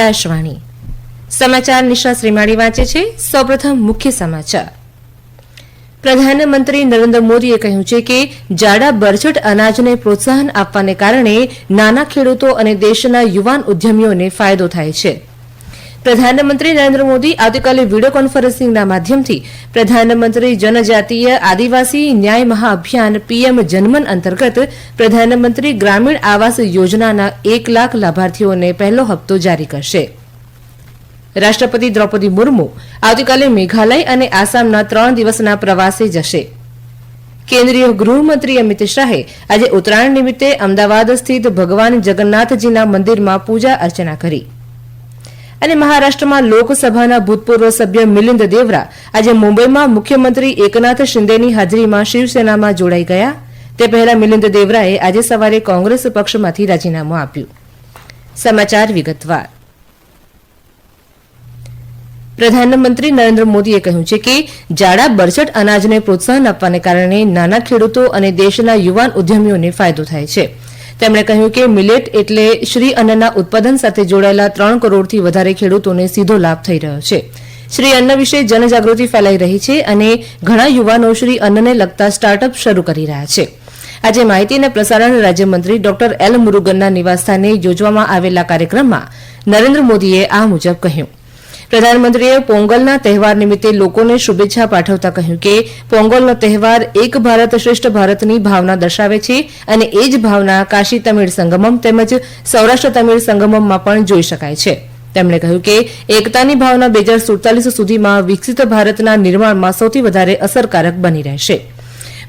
આકાશવાણી. સમાચાર નિશા શ્રીમાળી વાંચે છે. સૌપ્રથમ મુખ્ય સમાચાર. પ્રધાનમંત્રી નરેન્દ્ર મોદીએ કહ્યું છે કે, જાડા બરછટ અનાજને પ્રોત્સાહન આપવાને કારણે નાના ખેડૂતો અને દેશના યુવાન ઉદ્યમીઓને ફાયદો થાય છે. પ્રધાનમંત્રી નરેન્દ્ર મોદી આવતીકાલે વીડિયો કોન્ફરન્સિંગના માધ્યમથી પ્રધાનમંત્રી જનજાતીય આદિવાસી ન્યાય મહાઅભિયાન પીએમ જનમન અંતર્ગત પ્રધાનમંત્રી ગ્રામીણ આવાસ યોજનાના એક લાખ લાભાર્થીઓને પહેલો હપ્તો જારી કરશે. રાષ્ટ્રપતિ દ્રૌપદી મુર્મુ આવતીકાલે મેઘાલય અને આસામના ત્રણ દિવસના પ્રવાસે જશે. કેન્દ્રીય ગૃહમંત્રી અમિત શાહે આજે ઉત્તરાયણ નિમિત્તે અમદાવાદ સ્થિત ભગવાન જગન્નાથજીના મંદિરમાં પૂજા અર્ચના કરી. અને મહારાષ્ટ્રમાં લોકસભાના ભૂતપૂર્વ સભ્ય મિલિંદ દેવરા આજે મુંબઈમાં મુખ્યમંત્રી એકનાથ શિંદેની હાજરીમાં શિવસેનામાં જોડાઈ ગયા. તે પહેલા મિલિંદ દેવરાએ આજે સવારે કોંગ્રેસ પક્ષમાંથી રાજીનામું આપ્યું. સમાચાર વિગતવાર. પ્રધાનમંત્રી નરેન્દ્ર મોદીએ કહ્યું છે કે જાડા બરછટ અનાજને પ્રોત્સાહન આપવાને કારણે નાના ખેડૂતો અને દેશના યુવાન ઉદ્યમીઓને ફાયદો થાય છે. તેમણે કહ્યું કે મિલેટ એટલે શ્રી અન્નના ઉત્પાદન સાથે જોડાયેલા ત્રણ કરોડથી વધારે ખેડૂતોને સીધો લાભ થઈ રહ્યો છે. શ્રી અન્ન વિશે જનજાગૃતિ ફેલાઈ રહી છે અને ઘણા યુવાનો શ્રી અન્નને લગતા સ્ટાર્ટઅપ શરૂ કરી રહ્યા છે. આજે માહિતી અને પ્રસારણ રાજ્યમંત્રી ડોક્ટર એલ મુરુગનના નિવાસસ્થાને યોજવામાં આવેલા કાર્યક્રમમાં નરેન્દ્ર મોદીએ આ મુજબ કહ્યું. પ્રધાનમંત્રીએ પોંગલના તહેવાર નિમિત્તે લોકોને શુભેચ્છા પાઠવતા કહ્યું કે પોંગલનો તહેવાર એક ભારત શ્રેષ્ઠ ભારતની ભાવના દર્શાવે છે અને એ જ ભાવના કાશી તમિળ સંગમમ તેમજ સૌરાષ્ટ્ર તમિળ સંગમમમાં પણ જોઈ શકાય છે. તેમણે કહ્યું કે એકતાની ભાવના બે હજાર સુડતાલીસ સુધીમાં વિકસિત ભારતના નિર્માણમાં સૌથી વધારે અસરકારક બની રહેશે.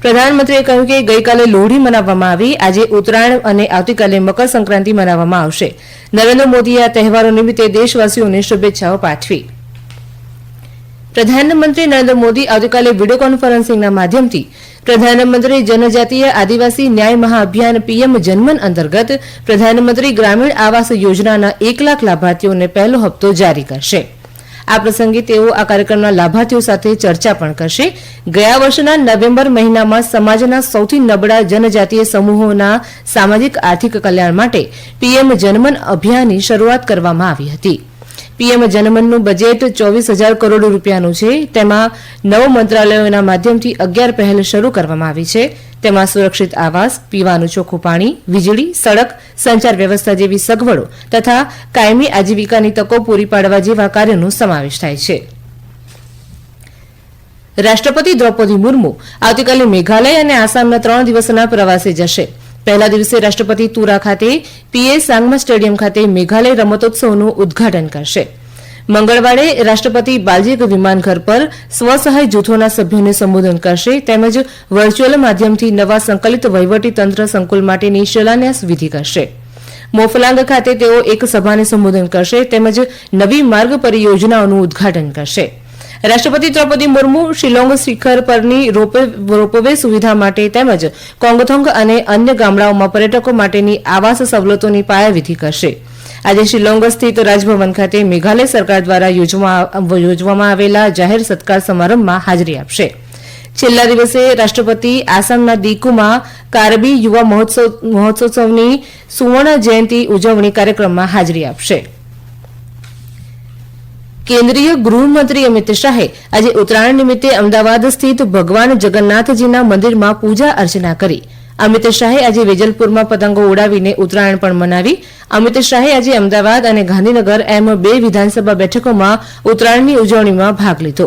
પ્રધાનમંત્રીએ કહ્યું કે ગઈકાલે લોહડી મનાવવામાં આવી. આજે ઉત્તરાયણ અને આવતીકાલે મકર સંક્રાંતિ મનાવવામાં આવશે. નરેન્દ્ર મોદીએ આ તહેવારો નિમિત્તે દેશવાસીઓને શુભેચ્છાઓ પાઠવી. પ્રધાનમંત્રી નરેન્દ્ર મોદી આવતીકાલે વીડિયો કોન્ફરન્સિંગના માધ્યમથી પ્રધાનમંત્રી જનજાતીય આદિવાસી ન્યાય મહાઅભિયાન પીએમ જનમન અંતર્ગત પ્રધાનમંત્રી ગ્રામીણ આવાસ યોજનાના એક લાખ લાભાર્થીઓને પહેલો હપ્તો જારી કરશે. આ પ્રસંગે તેઓ આ કાર્યક્રમના લાભાર્થીઓ સાથે ચર્ચા પણ કરશે. ગયા વર્ષના નવેમ્બર મહિનામાં સમાજના સૌથી નબળા જનજાતીય સમૂહોના સામાજિક આર્થિક કલ્યાણ માટે પીએમ જનમન અભિયાનની શરૂઆત કરવામાં આવી હતી. પીએમ જનમનનું બજેટ ચોવીસ હજાર કરોડ રૂપિયાનું છે. તેમાં નવ મંત્રાલયોના માધ્યમથી અગિયાર પહેલ શરૂ કરવામાં આવી છે. તેમાં સુરક્ષિત આવાસ, પીવાનું ચોખ્ખું પાણી, વીજળી, સડક, સંચાર વ્યવસ્થા જેવી સગવડો તથા કાયમી આજીવિકાની તકો પૂરી પાડવા જેવા કાર્યોનો સમાવેશ થાય છે. રાષ્ટ્રપતિ દ્રૌપદી મુર્મુ આવતીકાલે મેઘાલય અને આસામના ત્રણ દિવસના પ્રવાસે જશે. પહેલા દિવસે રાષ્ટ્રપતિ તુરા ખાતે પીએ સાંગમા સ્ટેડિયમ ખાતે મેઘાલય રમતોત્સવનું ઉદઘાટન કરશે. મંગળવારે રાષ્ટ્રપતિ બાલજીક વિમાનઘર પર સ્વસહાય જૂથોના સભ્યોને સંબોધન કરશે તેમજ વર્ચ્યુઅલ માધ્યમથી નવા સંકલિત વહીવટી તંત્ર સંકુલ માટેની શિલાન્યાસ વિધિ કરશે. મોફલાંગ ખાતે તેઓ એક સભાને સંબોધન કરશે તેમજ નવી માર્ગ પરિયોજનાઓનું ઉદઘાટન કરશે. રાષ્ટ્રપતિ દ્રૌપદી મુર્મુ શિલોંગ શિખર પરની રોપવે સુવિધા માટે તેમજ કોંગથોંગ અને અન્ય ગામડાઓમાં પર્યટકો માટેની આવાસ સવલતોની પાયાવિધિ કરશે. આજે શિલોંગ સ્થિત રાજભવન ખાતે મેઘાલય સરકાર દ્વારા યોજવામાં આવેલા જાહેર સત્કાર સમારંભમાં હાજરી આપશે. છેલ્લા દિવસે રાષ્ટ્રપતિ આસામના દીકુમાં કાર્બી યુવા મહોત્સવની સુવર્ણ જયંતિ ઉજવણી કાર્યક્રમમાં હાજરી આપશે. કેન્દ્રીય ગૃહમંત્રી અમિત શાહે આજે ઉત્તરાયણ નિમિત્તે અમદાવાદ સ્થિત ભગવાન જગન્નાથજીના મંદિરમાં પૂજા અર્ચના કરી. અમિત શાહે આજે વેજલપુરમાં પતંગો ઉડાવીને ઉત્તરાયણ પણ મનાવી. અમિત શાહે આજે અમદાવાદ અને ગાંધીનગર એમ બે વિધાનસભા બેઠકોમાં ઉત્તરાયણની ઉજવણીમાં ભાગ લીધો.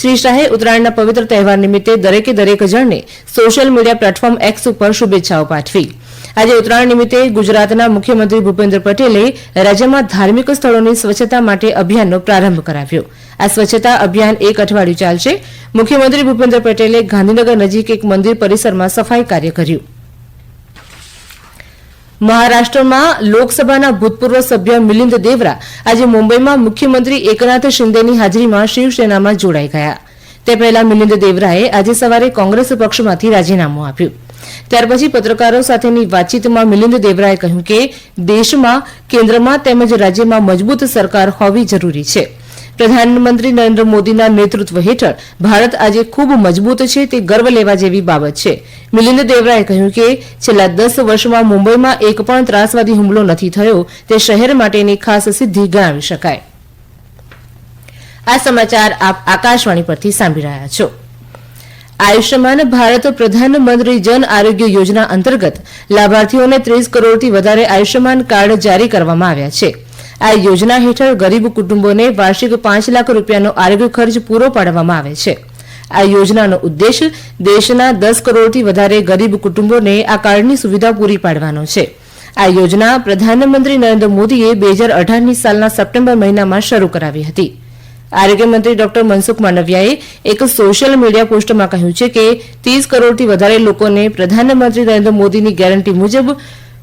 શ્રી શાહે ઉત્તરાયણના પવિત્ર તહેવાર નિમિત્તે દરેકે દરેક જણને સોશિયલ મીડિયા પ્લેટફોર્મ એક્સ ઉપર શુભેચ્છાઓ પાઠવી. આજે ઉત્તરાયણ નિમિત્તે ગુજરાતના મુખ્યમંત્રી ભૂપેન્દ્ર પટેલે રાજ્યમાં ધાર્મિક સ્થળોની સ્વચ્છતા માટે અભિયાનનો પ્રારંભ કરાવ્યો. આ સ્વચ્છતા અભિયાન એક અઠવાડિયું ચાલશે. મુખ્યમંત્રી ભૂપેન્દ્ર પટેલે ગાંધીનગર નજીક એક મંદિર પરિસરમાં સફાઈ કાર્ય કર્યું. મહારાષ્ટ્રમાં લોકસભાના ભૂતપૂર્વ સભ્ય મિલિંદ દેવરા આજે મુંબઈમાં મુખ્યમંત્રી એકનાથ શિંદેની હાજરીમાં શિવસેનામાં જોડાઈ ગયા. તે પહેલા મિલિંદ દેવરાએ આજે સવારે કોંગ્રેસ પક્ષમાંથી રાજીનામું આપ્યું. ત્યાર પછી પત્રકારો સાથેની વાતચીતમાં મિલિંદ દેવરાએ કહ્યું કે દેશમાં, કેન્દ્રમાં તેમજ રાજ્યમાં મજબૂત સરકાર હોવી જરૂરી છે. પ્રધાનમંત્રી નરેન્દ્ર મોદીના નેતૃત્વ હેઠળ ભારત આજે ખૂબ મજબૂત છે તે ગર્વ લેવા જેવી બાબત છે. મિલિંદ દેવરાએ કહ્યું કે છેલ્લા દસ વર્ષમાં મુંબઈમાં એક પણ ત્રાસવાદી હુમલો નથી થયો, તે શહેર માટેની ખાસ સિદ્ધિ ગણાવી શકાય. આ સમાચાર આપ આકાશવાણી પરથી સાંભળી રહ્યા છો. આયુષ્યમાન ભારત પ્રધાનમંત્રી જન આરોગ્ય યોજના અંતર્ગત લાભાર્થીઓને ત્રીસ કરોડથી વધારે આયુષ્યમાન કાર્ડ જારી કરવામાં આવ્યા છે. આ યોજના હેઠળ ગરીબ કુટુંબોને વાર્ષિક પાંચ લાખ રૂપિયાનો આરોગ્ય ખર્ચ પૂરો પાડવામાં આવે છે. આ યોજનાનો ઉદ્દેશ દેશના દસ કરોડથી વધારે ગરીબ કુટુંબોને આ કાર્ડની સુવિધા પૂરી પાડવાનો છે. આ યોજના પ્રધાનમંત્રી નરેન્દ્ર મોદીએ બે હજાર અઢારની સાલના સપ્ટેમ્બર મહિનામાં શરૂ કરાવી હતી. આરોગ્ય મંત્રી ડોક્ટર મનસુખ માંડવિયાએ એક સોશિયલ મીડિયા પોસ્ટમાં કહ્યું છે કે ત્રીસ કરોડથી વધારે લોકોને પ્રધાનમંત્રી નરેન્દ્ર મોદીની ગેરંટી મુજબ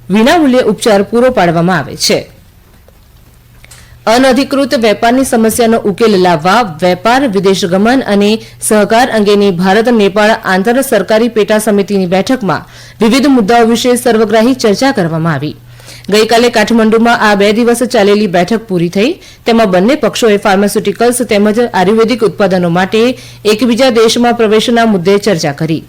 વિનામૂલ્યે ઉપચાર પૂરો પાડવામાં આવે છે. અનધિકૃત વેપારની સમસ્યાનો ઉકેલ લાવવા વેપાર, વિદેશ ગમન અને સહકાર અંગેની ભારત નેપાળ આંતર સરકારી પેટા સમિતિની બેઠકમાં વિવિધ મુદ્દાઓ વિશે સર્વગ્રાહી ચર્ચા કરવામાં આવી. ગઈકાલે કાઠમંડુમાં આ બે દિવસ ચાલેલી બેઠક પૂરી થઈ. તેમાં બંને પક્ષોએ ફાર્માસ્યુટિકલ્સ તેમજ આયુર્વેદિક ઉત્પાદનો માટે એકબીજા દેશમાં પ્રવેશના મુદ્દે ચર્ચા કરી.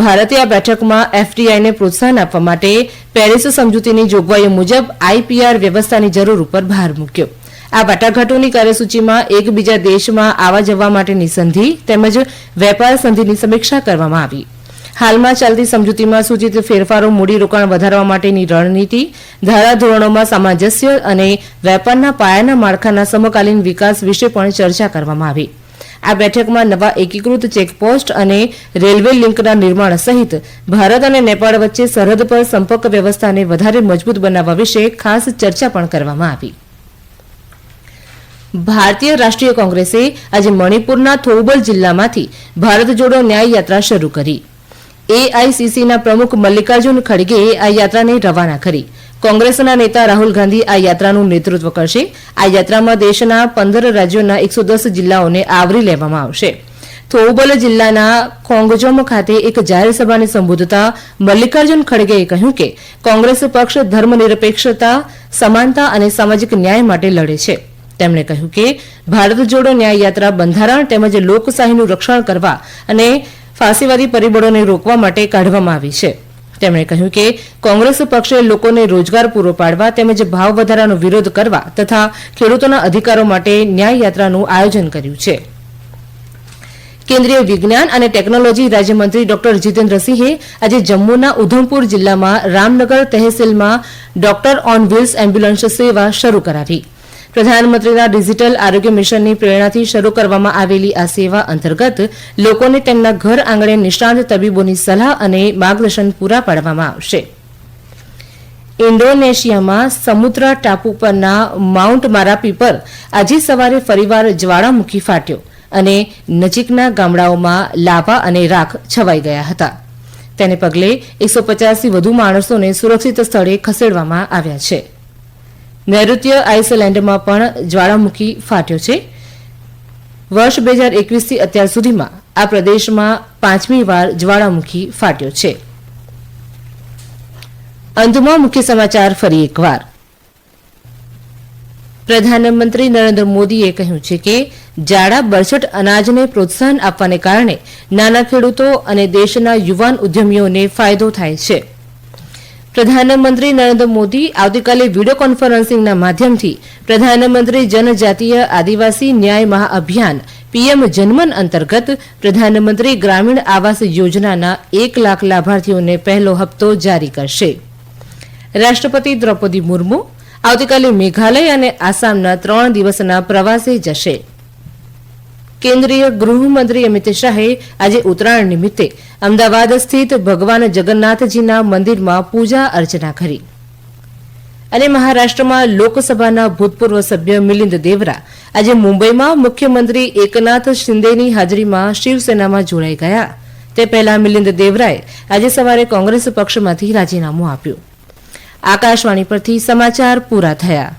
ભારતે આ બેઠકમાં એફડીઆઈને પ્રોત્સાહન આપવા માટે પેરિસ સમજૂતીની જોગવાઈઓ મુજબ આઈપીઆર વ્યવસ્થાની જરૂર ઉપર ભાર મૂક્યો. આ વાટાઘાટોની કાર્યસૂચિમાં એકબીજા દેશમાં આવવા જવા માટેની સંધિ તેમજ વેપાર સંધિની સમીક્ષા કરવામાં આવી. હાલમાં ચાલતી સમજૂતીમાં સૂચિત ફેરફારો મૂડીરોકાણ વધારવા માટેની રણનીતિ, ધારાધોરણોમાં સામંજસ્ય અને વેપારના પાયાના માળખાના સમકાલીન વિકાસ વિશે પણ ચર્ચા કરવામાં આવી. આ બેઠકમાં નવા એકીકૃત ચેકપોસ્ટ અને રેલવે લિંકના નિર્માણ સહિત ભારત અને નેપાળ વચ્ચે સરહદ પર સંપર્ક વ્યવસ્થાને વધારે મજબૂત બનાવવા વિશે ખાસ ચર્ચા પણ કરવામાં આવી. ભારતીય રાષ્ટ્રીય કોંગ્રેસે આજે મણિપુરના થોઉબલ જિલ્લામાંથી ભારત જોડો ન્યાય યાત્રા શરૂ કરી. એઆઈસીસીના પ્રમુખ મલ્લિકાર્જુન ખડગેએ આ યાત્રાને રવાના કરી. કોંગ્રેસના નેતા રાહુલ ગાંધી આ યાત્રાનું નેતૃત્વ કરશે. આ યાત્રામાં દેશના પંદર રાજ્યોના એકસો દસ જિલ્લાઓને આવરી લેવામાં આવશે. થોઉબલ જિલ્લાના ખોંગજોમ ખાતે એક જાહેર સભાને સંબોધતા મલ્લિકાર્જુન ખડગેએ કહ્યું કે કોંગ્રેસ પક્ષ ધર્મનિરપેક્ષતા, સમાનતા અને સામાજિક ન્યાય માટે લડે છે. તેમણે કહ્યું કે ભારત જોડો ન્યાય યાત્રા બંધારણ તેમજ લોકશાહીનું રક્ષણ કરવા અને ફાંસીવાદી પરિબળોને રોકવા માટે કાઢવામાં આવી છે. તેમણે કહ્યું કે કોંગ્રેસ પક્ષે લોકોને રોજગાર પૂરો પાડવા તેમજ ભાવ વધારાનો વિરોધ કરવા તથા ખેડૂતોના અધિકારો માટે ન્યાય યાત્રાનું આયોજન કર્યું છે. કેન્દ્રીય વિજ્ઞાન અને ટેકનોલોજી રાજ્યમંત્રી ડોક્ટર જીતેન્દ્રસિંહે આજે જમ્મુના ઉધમપુર જિલ્લામાં રામનગર તહેસીલમાં ડોક્ટર ઓન વ્હીલ્સ એમ્બ્યુલન્સ સેવા શરૂ કરાવી. પ્રધાનમંત્રીના ડિજિટલ આરોગ્ય મિશનની પ્રેરણાથી શરૂ કરવામાં આવેલી આ સેવા અંતર્ગત લોકોને તેમના ઘર આંગણે નિષ્ણાંત તબીબોની સલાહ અને માર્ગદર્શન પૂરા પાડવામાં આવશે. ઇન્ડોનેશિયામાં સમુદ્ર ટાપુ પરના માઉન્ટ મારાપી પર આજે સવારે ફરીવાર જ્વાળામુખી ફાટ્યો અને નજીકના ગામડાઓમાં લાવા અને રાખ છવાઈ ગયા હતા. તેને પગલે એકસો પચાસથી વધુ માણસોને સુરક્ષિત સ્થળે ખસેડવામાં આવ્યા છે. નૈઋત્ય આઇસલેન્ડમાં પણ જ્વાળામુખી ફાટ્યો છે. વર્ષ બે હજાર એકવીસથી અત્યાર સુધીમાં આ પ્રદેશમાં પાંચમી વાર જ્વાળામુખી ફાટ્યો છે. અંતમાં મુખ્ય સમાચાર ફરી એકવાર. પ્રધાનમંત્રી નરેન્દ્ર મોદીએ કહ્યું છે કે, જાડા બરછટ અનાજને પ્રોત્સાહન આપવાને કારણે નાના ખેડૂતો અને દેશના યુવાન ઉદ્યમીઓને ફાયદો થાય છે. પ્રધાનમંત્રી નરેન્દ્ર મોદી આવતીકાલે વીડિયો કોન્ફરન્સિંગના માધ્યમથી પ્રધાનમંત્રી જનજાતીય આદિવાસી ન્યાય મહાઅભિયાન પીએમ જનમન અંતર્ગત પ્રધાનમંત્રી ગ્રામીણ આવાસ યોજનાના એક લાખ લાભાર્થીઓને પહેલો હપ્તો જારી કરશે. રાષ્ટ્રપતિ દ્રૌપદી મુર્મુ આવતીકાલે મેઘાલય અને આસામના ત્રણ દિવસના પ્રવાસે જશે. કેન્દ્રીય ગૃહમંત્રી અમિત શાહે આજે ઉત્તરાયણ નિમિત્તે અમદાવાદ સ્થિત ભગવાન જગન્નાથજીના મંદિરમાં પૂજા અર્ચના કરી. અને મહારાષ્ટ્રમાં લોકસભાના ભૂતપૂર્વ સભ્ય મિલિંદ દેવરા આજે મુંબઈમાં મુખ્યમંત્રી એકનાથ શિંદેની હાજરીમાં શિવસેનામાં જોડાઈ ગયા. તે પહેલા મિલિંદ દેવરાએ આજે સવારે કોંગ્રેસ પક્ષમાંથી રાજીનામું આપ્યું. આકાશવાણી પરથી સમાચાર પૂરા થયા.